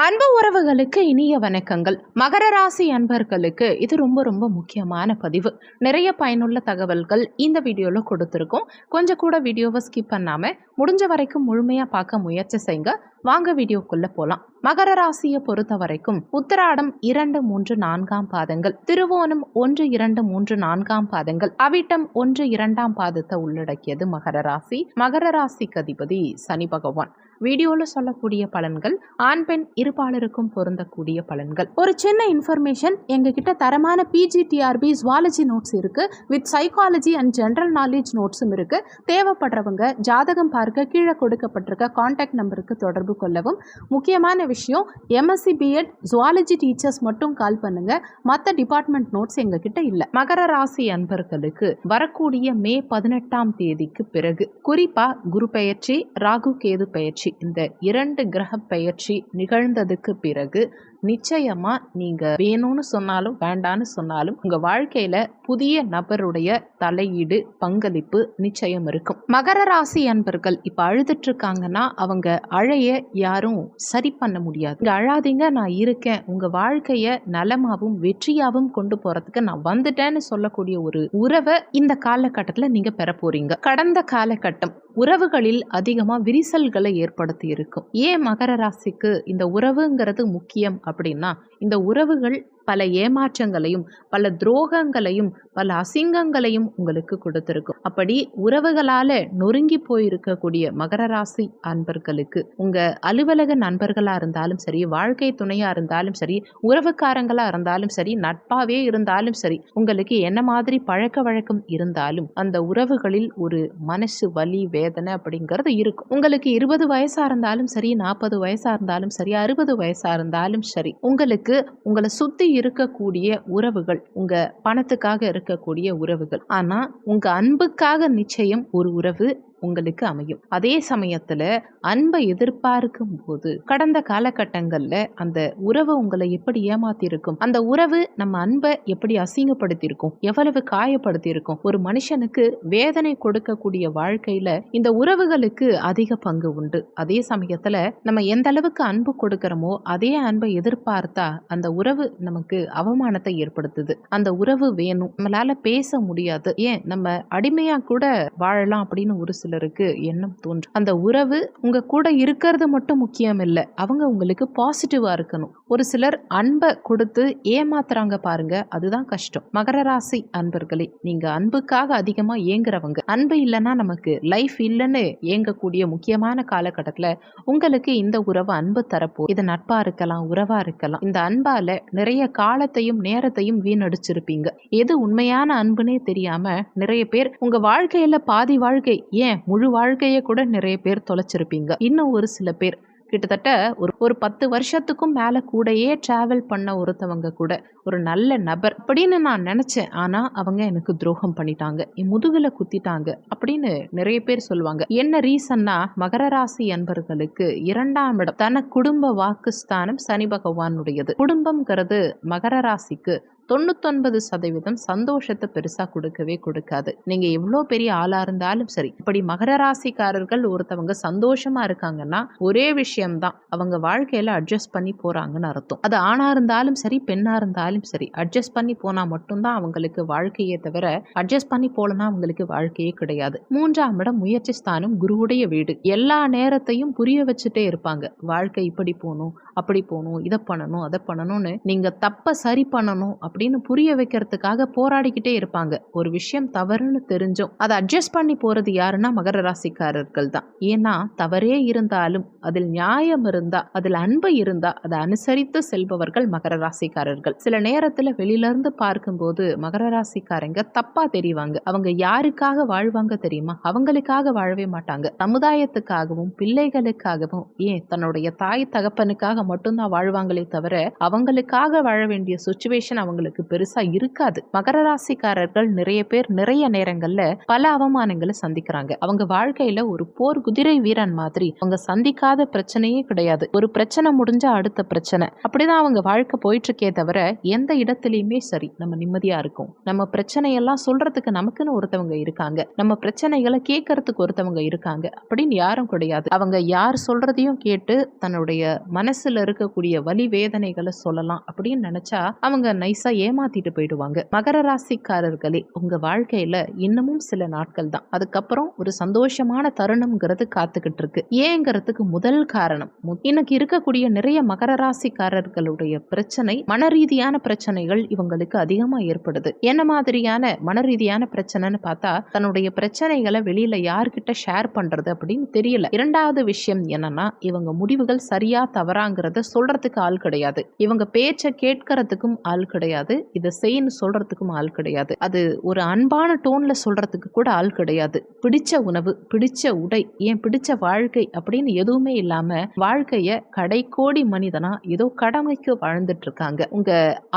அன்பு உறவுகளுக்கு இனிய வணக்கங்கள். மகர ராசி அன்பர்களுக்கு இது ரொம்ப ரொம்ப முக்கியமான பதிவு. நிறைய பயனுள்ள தகவல்கள் இந்த வீடியோவில் கொடுத்துருக்கோம். கொஞ்சம் கூட வீடியோவை ஸ்கிப் பண்ணாமல் முடிஞ்ச வரைக்கும் முழுமையாக பார்க்க முயற்சி செய்யுங்க வாங்க வீடியோக்குள்ளே போகலாம் மகர ராசியை பொறுத்த வரைக்கும் உத்திராடம் இரண்டு மூன்று நான்காம் பாதங்கள். திருவோணம் ஒன்று இரண்டு மூன்று நான்காம் பாதங்கள். அவிட்டம் ஒன்று இரண்டாம் பாதத்தை உள்ளடக்கியது மகர ராசி. மகர ராசிக்கு அதிபதி சனி பகவான். வீடியோவில் சொல்லக்கூடிய பலன்கள் ஆண் பெண் இருபாலருக்கும் பொருந்தக்கூடிய பலன்கள். ஒரு சின்ன இன்ஃபர்மேஷன் எங்ககிட்ட தரமான பிஜிடிஆர்பி ஜுவாலஜி நோட்ஸ் இருக்கு. With psychology and general knowledge நோட்ஸும் இருக்கு. தேவைப்படுறவங்க ஜாதகம் பார்க்க கீழே கொடுக்கப்பட்டிருக்க காண்டாக்ட் நம்பருக்கு தொடர்பு கொள்ளவும். முக்கியமான விஷயம் எம்எஸ்சி பிஎட் ஜுவாலஜி டீச்சர்ஸ் மட்டும் கால் பண்ணுங்க. மற்ற டிபார்ட்மெண்ட் நோட்ஸ் எங்ககிட்ட இல்லை. மகர ராசி அன்பர்களுக்கு வரக்கூடிய மே பதினெட்டாம் தேதிக்கு பிறகு குறிப்பா குரு பெயர்ச்சி ராகு கேது பெயர்ச்சி. இந்த இரண்டு கிரக பெயர்ச்சி நிகழ்ந்ததுக்கு பிறகு நிச்சயமா நீங்க வேணும்னு சொன்னாலும் வேண்டான்னு சொன்னாலும் உங்க வாழ்க்கையில புதிய நபருடைய தலையீடு பங்களிப்பு நிச்சயம் இருக்கும். மகர ராசி அன்பர்கள் இப்ப அழுதுட்டு இருக்காங்கன்னா அவங்க அழைய யாரும் சரி பண்ண முடியாது. இங்க அழாதீங்க நான் இருக்கேன். உங்க வாழ்க்கைய நலமாவும் வெற்றியாவும் கொண்டு போறதுக்கு நான் வந்துட்டேன்னு சொல்லக்கூடிய ஒரு உறவை இந்த காலகட்டத்துல நீங்க பெற போறீங்க. கடந்த காலகட்டம் உறவுகளில் அதிகமாக விரிசல்களை ஏற்படுத்தி இருக்கும் ஏன் மகர ராசிக்கு இந்த உறவுங்கிறது முக்கியம் அப்படின்னா இந்த உறவுகள் பல ஏமாற்றங்களையும் பல துரோகங்களையும் பல அசிங்கங்களையும் உங்களுக்கு கொடுத்துருக்கும். அப்படி உறவுகளால நொறுங்கி போயிருக்கக்கூடிய மகர ராசி அன்பர்களுக்கு உங்க அலுவலக நண்பர்களா இருந்தாலும் சரி வாழ்க்கை துணையா இருந்தாலும் சரி உறவுக்காரங்களா இருந்தாலும் சரி நட்பாவே இருந்தாலும் சரி உங்களுக்கு என்ன மாதிரி பழக்க வழக்கம் இருந்தாலும் அந்த உறவுகளில் ஒரு மனசு வலி வேதனை அப்படிங்கிறது இருக்கும். உங்களுக்கு இருபது வயசா இருந்தாலும் சரி நாற்பது வயசா இருந்தாலும் சரி அறுபது வயசா இருந்தாலும் சரி உங்களுக்கு உங்களை சுத்தி இருக்கக்கூடிய உறவுகள் உங்க பணத்துக்காக இருக்கக்கூடிய உறவுகள். ஆனா உங்க அன்புக்காக நிச்சயம் ஒரு உறவு உங்களுக்கு அமையும். அதே சமயத்துல அன்பை எதிர்பார்க்கும் போது கடந்த காலகட்டங்கள்ல அந்த உறவு உங்களை எப்படி ஏமாத்திருக்கும் அந்த உறவு நம்ம அன்பை எப்படி அசிங்கப்படுத்தியிருக்கும்? எவ்வளவு காயப்படுத்தியிருக்கும்? ஒரு மனுஷனுக்கு வேதனை கொடுக்கக்கூடிய வாழ்க்கையில இந்த உறவுகளுக்கு அதிக பங்கு உண்டு. அதே சமயத்துல நம்ம எந்த அளவுக்கு அன்பு கொடுக்கிறோமோ அதே அன்பை எதிர்பார்த்தா அந்த உறவு நமக்கு அவமானத்தை ஏற்படுத்துது. அந்த உறவு வேணும். நம்மளால பேச முடியாது. ஏன்? நம்ம அடிமையா கூட வாழலாம் அப்படின்னு ஒரு சில சிலருக்கு எண்ணம் தோன்றும் அந்த உறவு உங்க கூட இருக்கிறது மட்டும் முக்கியம் இல்லை அவங்க உங்களுக்கு பாசிட்டிவா இருக்கணும். ஒரு சிலர் அன்பை கொடுத்து ஏமாத்துறாங்க பாருங்க அதுதான் கஷ்டம். மகர ராசி அன்பர்களே நீங்க அன்புக்காக அதிகமா ஏங்குறவங்க. அன்பு இல்லைன்னா நமக்கு லைஃப் இல்லைன்னு ஏங்கக்கூடிய முக்கியமான காலகட்டத்துல உங்களுக்கு இந்த உறவு அன்பு தரப்போ இது நட்பா இருக்கலாம் உறவா இருக்கலாம். இந்த அன்பால நிறைய காலத்தையும் நேரத்தையும் வீணடிச்சிருப்பீங்க. எது உண்மையான அன்புனே தெரியாம நிறைய பேர் உங்க வாழ்க்கையில பாதி வாழ்க்கை ஏன் முழு வாழ்க்கையை கூட நிறைய பேர் தொலைச்சிருப்பீங்க. இன்னும் ஒரு சில பேர் கிட்டத்தட்ட ஒரு ஒரு பத்து வருஷத்துக்கும் மேலே கூடயே ட்ராவல் பண்ண ஒருத்தவங்க கூட ஒரு நல்ல நபர் அப்படின்னு நான் நினச்சேன். ஆனால் அவங்க எனக்கு துரோகம் பண்ணிட்டாங்க. என் முதுகில் குத்திட்டாங்க அப்படின்னு நிறைய பேர் சொல்லுவாங்க. என்ன ரீசன்னா மகர ராசி அன்பர்களுக்கு இரண்டாம் இடம் தன குடும்ப வாக்குஸ்தானம் சனி பகவானுடையது. குடும்பம்ங்கிறது மகர ராசிக்கு தொண்ணூத்தொன்பது சதவீதம் சந்தோஷத்தை பெருசாக கொடுக்கவே கொடுக்காது. நீங்கள் எவ்வளோ பெரிய ஆளாக இருந்தாலும் சரி. இப்படி மகர ராசிக்காரர்கள் ஒருத்தவங்க சந்தோஷமாக இருக்காங்கன்னா ஒரே விஷயம்தான். அவங்க வாழ்க்கையில் அட்ஜஸ்ட் பண்ணி போகிறாங்கன்னு அர்த்தம். அது ஆணாக இருந்தாலும் சரி பெண்ணாக இருந்தாலும் சரி அட்ஜஸ்ட் பண்ணி போனால் மட்டும்தான் அவங்களுக்கு வாழ்க்கையே தவிர அட்ஜஸ்ட் பண்ணி போலனா அவங்களுக்கு வாழ்க்கையே கிடையாது. மூன்றாம் இடம் முயற்சி ஸ்தானம் குருவுடைய வீடு. எல்லா நேரத்தையும் புரிய வச்சுட்டே இருப்பாங்க. வாழ்க்கை இப்படி போகணும் அப்படி போகணும் இதை பண்ணணும் அதை பண்ணணும்னு நீங்கள் தப்பை சரி பண்ணணும் அப்படின்னு புரிய வைக்கிறதுக்காக போராடிக்கிட்டே இருப்பாங்க. ஒரு விஷயம் தவறுன்னு தெரிஞ்சும் அதை அட்ஜஸ்ட் பண்ணி போகிறது யாருன்னா மகர ராசிக்காரர்கள் தான். ஏன்னா தவறே இருந்தாலும் அதில் நியாயம் இருந்தால் அதில் அன்பு இருந்தால் அதை அனுசரித்து செல்பவர்கள் மகர ராசிக்காரர்கள். சில நேரத்தில் வெளியிலேருந்து பார்க்கும்போது மகர ராசிக்காரங்க தப்பாக தெரிவாங்க. அவங்க யாருக்காக வாழ்வாங்க தெரியுமா? அவங்களுக்காக வாழவே மாட்டாங்க. சமுதாயத்துக்காகவும் பிள்ளைகளுக்காகவும் ஏன் தன்னுடைய தாய் தகப்பனுக்காக மட்டும்தான் வாழ்வாங்களே தவிர அவங்களுக்காக வாழ வேண்டிய சுச்சுவேஷன் அவங்களுக்கு பெருசா இருக்காது. மகர ராசிக்காரர்கள் நிறைய பேர் நிறைய நேரங்கள்ல பல அவமானங்களை சந்திக்கிறாங்க. அவங்க வாழ்க்கையில ஒரு போர் குதிரை வீரன் மாதிரி. அவங்க சந்திக்காத பிரச்சனையே கிடையாது. ஒரு பிரச்சனை முடிஞ்சா அடுத்த பிரச்சனை. அப்படிதான் அவங்க வாழ்க்கை போயிட்டு இருக்கே தவிர எந்த இடத்துலயுமே சரி நம்ம நிம்மதியா இருக்கும். நம்ம பிரச்சனையெல்லாம் சொல்றதுக்கு நமக்குன்னு ஒருத்தவங்க இருக்காங்க. நம்ம பிரச்சனைகளை கேட்கறதுக்கு ஒருத்தவங்க இருக்காங்க. அப்படின்னு யாரும் கிடையாது. அவங்க யார் சொல்றதையும் கேட்டு தன்னுடைய மனசுல மனசுல இருக்கக்கூடிய வலி வேதனைகளை சொல்லலாம் அப்படின்னு நினைச்சா அவங்க நைஸா ஏமாத்திட்டு போயிடுவாங்க. மகர ராசிக்காரர்களே உங்க வாழ்க்கையில இன்னமும் சில நாட்கள் தான். அதுக்கப்புறம் ஒரு சந்தோஷமான தருணம்ங்கிறது காத்துக்கிட்டு இருக்கு. ஏங்கிறதுக்கு முதல் காரணம் இன்னைக்கு இருக்கக்கூடிய நிறைய மகர ராசிக்காரர்களுடைய பிரச்சனை மன ரீதியான பிரச்சனைகள் இவங்களுக்கு அதிகமா ஏற்படுது. என்ன மாதிரியான மன ரீதியான பிரச்சனைன்னு பார்த்தா தன்னுடைய பிரச்சனைகளை வெளியில யார்கிட்ட ஷேர் பண்றது அப்படின்னு தெரியல. இரண்டாவது விஷயம் என்னன்னா இவங்க முடிவுகள் சரியா தவறாங்க அப்படிங்கிறத சொல்றதுக்கு ஆள் கிடையாது. இவங்க பேச்சை கேட்கறதுக்கும் ஆள் கிடையாது. இதை செய்யன்னு சொல்றதுக்கும் ஆள் கிடையாது. அது ஒரு அன்பான டோன்ல சொல்றதுக்கு கூட ஆள் கிடையாது. பிடிச்ச உணவு பிடிச்ச உடை ஏன் பிடிச்ச வாழ்க்கை அப்படின்னு எதுவுமே இல்லாம வாழ்க்கையை கடைக்கோடி மனிதனா ஏதோ கடமைக்கு வாழ்ந்துட்டு இருக்காங்க உங்க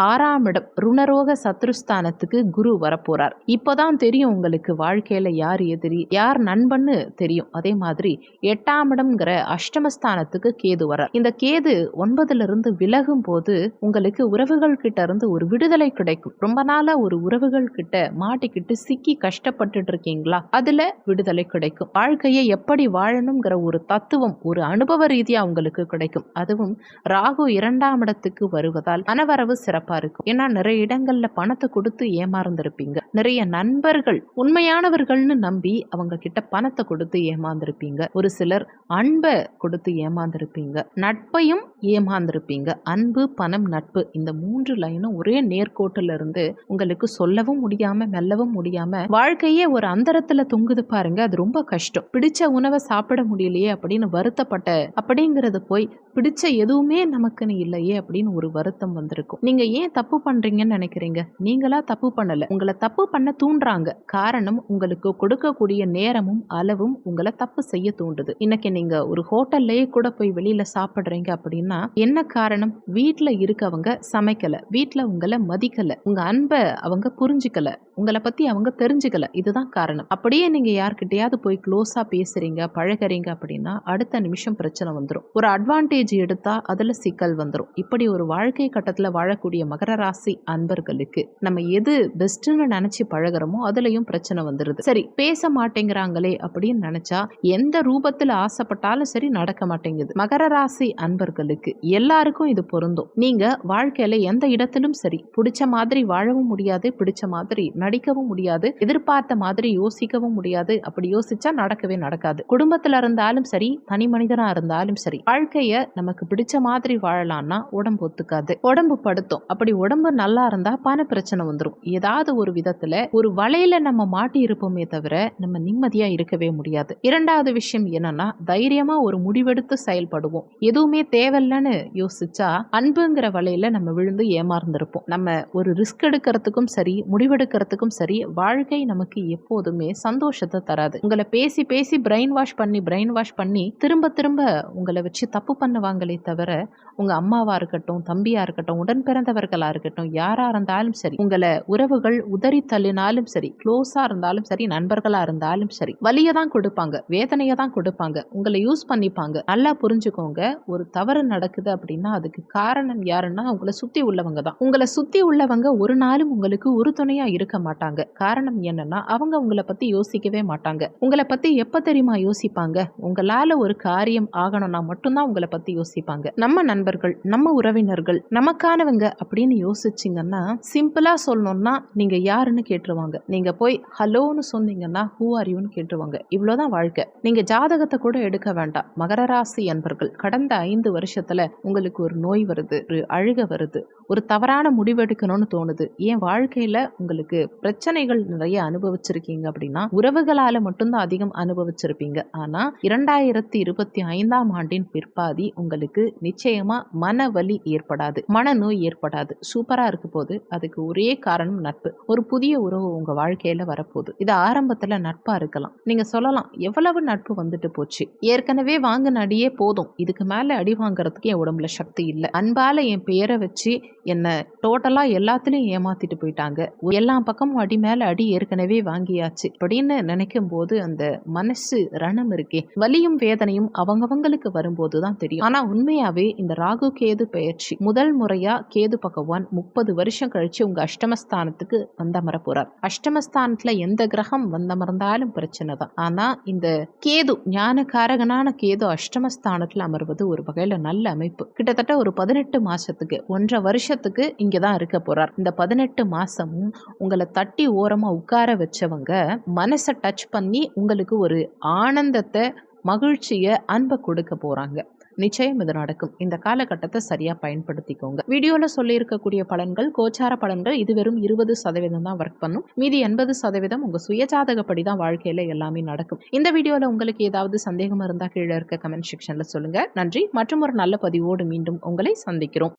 ஆறாம் இடம் ருணரோக சத்ருஸ்தானத்துக்கு குரு வரப்போறார். இப்பதான் தெரியும் உங்களுக்கு வாழ்க்கையில யார் எதிரி யார் நண்பன்னு தெரியும். அதே மாதிரி எட்டாம் இடம்ங்கிற அஷ்டமஸ்தானத்துக்கு கேது வரார் இந்த கேது ஒன்பதுல இருந்து விலகும் போது உங்களுக்கு உறவுகள் கிட்ட இருந்து ஒரு விடுதலை கிடைக்கும். ரொம்ப நாளா ஒரு உறவுகள் கிட்ட மாட்டிக்கிட்டு சிக்கி கஷ்டப்பட்டுட்டு இருக்கீங்களா அதுல விடுதலை கிடைக்கும். வாழ்க்கையை எப்படி வாழணுங்கிற ஒரு தத்துவம் ஒரு அனுபவ ரீதியா உங்களுக்கு கிடைக்கும். அதுவும் ராகு இரண்டாம் இடத்துக்கு வருவதால் மனவரவு சிறப்பா இருக்கும். ஏன்னா நிறைய இடங்கள்ல பணத்தை கொடுத்து ஏமாறந்திருப்பீங்க நிறைய நண்பர்கள் உண்மையானவர்கள்னு நம்பி அவங்க கிட்ட பணத்தை கொடுத்து ஏமாந்திருப்பீங்க. ஒரு சிலர் அன்பை கொடுத்து ஏமாந்திருப்பீங்க. நட்பையும் ஏமாந்திருப்பீங்க. அன்பு பணம் நட்பு இந்த மூன்று லைனும் ஒரே நேர்கோட்டில் இருந்து உங்களுக்கு சொல்லவும் முடியாம மெல்லவும் முடியாம வாழ்க்கையே ஒரு அந்தரத்துல தொங்குது பாருங்க. அது ரொம்ப கஷ்டம். பிடிச்ச உணவை சாப்பிட முடியலையே அப்படின்னு வருத்தப்பட்ட அப்படிங்கிறது போய் பிடிச்ச எதுவுமே நமக்குன்னு இல்லையே அப்படின்னு ஒரு வருத்தம் வந்திருக்கும். நீங்க ஏன் தப்பு பண்றீங்கன்னு நினைக்கிறீங்க? நீங்களா தப்பு பண்ணல. உங்களை தப்பு பண்ண தூண்டுறாங்க. காரணம் உங்களுக்கு கொடுக்கக்கூடிய நேரமும் அளவும் உங்களை தப்பு செய்ய தூண்டுது. இன்னைக்கு நீங்க ஒரு ஹோட்டல்லையே கூட போய் வெளியில சாப்பிடுறீங்க அப்படின்னா என்ன காரணம்? வீட்டில் இருக்கவங்க சமைக்கல. வீட்டில் உங்களை மதிக்கல. உங்க அன்பை அவங்க புரிஞ்சுக்கல. உங்களை பத்தி அவங்க தெரிஞ்சுக்கல. இதுதான் காரணம். அப்படியே நீங்க யார்கிட்டயாவது போய் க்ளோஸா பேசுறீங்க பழகுறீங்க அப்படின்னா அடுத்த நிமிஷம் பிரச்சனை வந்துடும் ஒரு அட்வான்டேஜ் எடுத்தா அதுல சிக்கல் வந்துடும் இப்படி ஒரு வாழ்க்கை கட்டத்துல வாழக்கூடிய மகர ராசி அன்பர்களுக்கு நம்ம எது பெஸ்ட்னு நினைச்சு பழகுறோமோ அதுலயும் பிரச்சனை வந்துருது. சரி பேச மாட்டேங்கிறாங்களே அப்படின்னு நினைச்சா எந்த ரூபத்துல ஆசைப்பட்டாலும் சரி நடக்க மாட்டேங்குது. மகர ராசி அன்பர்கள் அன்பர்களுக்கு எல்லாருக்கும் இது பொருந்தும். நீங்க வாழ்க்கையில எந்த இடத்திலும் சரி பிடிச்ச மாதிரி வாழவும் முடியாது பிடிச்ச மாதிரி நடிக்கவும் முடியாது எதிர்பார்த்த மாதிரி யோசிக்கவும் முடியாது. அப்படி யோசிச்சா நடக்கவே நடக்காது. குடும்பத்துல இருந்தாலும் சரி தனி மனிதனா இருந்தாலும் சரி வாழ்க்கைய நமக்கு பிடிச்ச மாதிரி வாழலாம்னா உடம்பு ஒத்துக்காது. உடம்பு படுத்தும். அப்படி உடம்பு நல்லா இருந்தா பண பிரச்சனை வந்துடும் ஏதாவது ஒரு விதத்துல ஒரு வலையில நம்ம மாட்டி இருப்போமே தவிர நம்ம நிம்மதியா இருக்கவே முடியாது. இரண்டாவது விஷயம் என்னன்னா தைரியமா ஒரு முடிவெடுத்து செயல்படுவோம். எதுவுமே தேவை தேவையில்லைன்னு யோசிச்சா அன்புங்கிற வலையில நம்ம விழுந்து ஏமாந்துருப்போம் நம்ம ஒரு ரிஸ்க் எடுக்கிறதுக்கும் சரி முடிவெடுக்கிறதுக்கும் சரி வாழ்க்கை நமக்கு எப்போதுமே சந்தோஷத்தை தராது. உங்களை பேசி பேசி பிரெயின் வாஷ் பண்ணி பிரெயின் வாஷ் பண்ணி திரும்ப திரும்ப உங்களை வச்சு தப்பு பண்ணுவாங்களே தவிர உங்க அம்மாவா இருக்கட்டும் தம்பியா இருக்கட்டும் உடன் பிறந்தவர்களா இருக்கட்டும் யாரா இருந்தாலும் சரி உங்களை உறவுகள் உதறி தள்ளினாலும் சரி க்ளோஸா இருந்தாலும் சரி நண்பர்களா இருந்தாலும் சரி வலியை தான் கொடுப்பாங்க வேதனையை தான் கொடுப்பாங்க உங்களை யூஸ் பண்ணிப்பாங்க. நல்லா புரிஞ்சுக்கோங்க ஒரு தவறு நடக்குது அப்படின்னா அதுக்கு காரணம் யாருன்னா உங்களை சுத்தி உள்ளவங்க தான். உங்களை சுத்தி உள்ளவங்க ஒரு நாளும் உங்களுக்கு உறுதுணையா இருக்க மாட்டாங்க. காரணம் என்னன்னா அவங்க உங்களை பத்தி யோசிக்கவே மாட்டாங்க. உங்களை பத்தி எப்ப தெரியுமா யோசிப்பாங்க? உங்களால ஒரு காரியம் ஆகணும்னா மட்டும்தான் உங்களை பத்தி யோசிப்பாங்க. நம்ம நண்பர்கள் நம்ம உறவினர்கள் நமக்கானவங்க அப்படின்னு யோசிச்சிங்கன்னா சிம்பிளா சொல்லணும்னா நீங்க யாருன்னு கேட்டுருவாங்க. நீங்க போய் ஹலோன்னு சொன்னீங்கன்னா ஹூ ஆர் யூன்னு கேட்டுருவாங்க. இவ்வளவுதான் வாழ்க்கை. நீங்க ஜாதகத்தை கூட எடுக்க வேண்டாம். மகர ராசி என்பர்கள் கடந்த ஐந்து வருஷம் வருஷத்துல உங்களுக்கு ஒரு நோய் வருது ஒரு அழுக வருது. ஒரு தவறான முடிவெடுக்கணும்னு தோணுது. என் வாழ்க்கையில உங்களுக்கு பிரச்சனைகள் நிறைய அனுபவிச்சிருக்கீங்க அப்படின்னா உறவுகளால மட்டும்தான் அதிகம் அனுபவிச்சிருப்பீங்க. ஆனா இரண்டாயிரத்தி இருபத்தி ஐந்தாம் ஆண்டின் பிற்பாதி உங்களுக்கு நிச்சயமா மன வலி ஏற்படாது. மனநோய் ஏற்படாது. சூப்பரா இருக்க போது அதுக்கு ஒரே காரணம் நட்பு. ஒரு புதிய உறவு உங்க வாழ்க்கையில வரப்போகுது. இது ஆரம்பத்துல நட்பா இருக்கலாம். நீங்க சொல்லலாம் எவ்வளவு நட்பு வந்துட்டு போச்சு? ஏற்கனவே வாங்கின அடியே போதும். இதுக்கு மேல அடி வாங்குறதுக்கு என் உடம்புல சக்தி இல்லை. அன்பால என் பெயரை வச்சு என்னை டோட்டலாக எல்லாத்துலேயும் ஏமாத்திட்டு போயிட்டாங்க. எல்லா பக்கமும் அடி மேலே அடி ஏற்கனவே வாங்கியாச்சு. அப்படின்னு நினைக்கும் போது அந்த மனசு ரணம் இருக்கே. வலியும் வேதனையும் அவங்கவங்களுக்கு வரும்போது தான் தெரியும். ஆனால் உண்மையாகவே இந்த ராகு கேது பயிற்சி முதல் முறையாக கேது பகவான் முப்பது வருஷம் கழிச்சு உங்கள் அஷ்டமஸ்தானத்துக்கு வந்தமர போகிறார் அஷ்டமஸ்தானத்தில் எந்த கிரகம் வந்தமர்ந்தாலும் பிரச்சனை தான் ஆனால் இந்த கேது ஞானகாரகனான கேது அஷ்டமஸ்தானத்தில் அமர்வது ஒரு வகையில் நல்ல அமைப்பு. கிட்டத்தட்ட ஒரு பதினெட்டு மாதத்துக்கு ஒன்றரை வருஷம் வருஷத்துக்கு இங்கே தான் இருக்க போகிறார் இந்த பதினெட்டு மாதமும் உங்களை தட்டி ஓரமாக உட்கார வச்சவங்க மனசை டச் பண்ணி உங்களுக்கு ஒரு ஆனந்தத்தை மகிழ்ச்சியை அன்பை கொடுக்க போகிறாங்க நிச்சயம் இது நடக்கும். இந்த காலகட்டத்தை சரியாக பயன்படுத்திக்கோங்க. வீடியோவில் சொல்லியிருக்கக்கூடிய பலன்கள் கோச்சார பலன்கள் இது வெறும் இருபது சதவீதம் தான் ஒர்க் பண்ணும். மீதி எண்பது சதவீதம் உங்கள் சுயஜாதகப்படி தான் வாழ்க்கையில் எல்லாமே நடக்கும். இந்த வீடியோவில் உங்களுக்கு ஏதாவது சந்தேகம் இருந்தால் கீழே இருக்க கமெண்ட் செக்ஷனில் சொல்லுங்கள் நன்றி. மற்றும் ஒரு நல்ல பதிவோடு மீண்டும் உங்களை சந்திக்கிறோம்.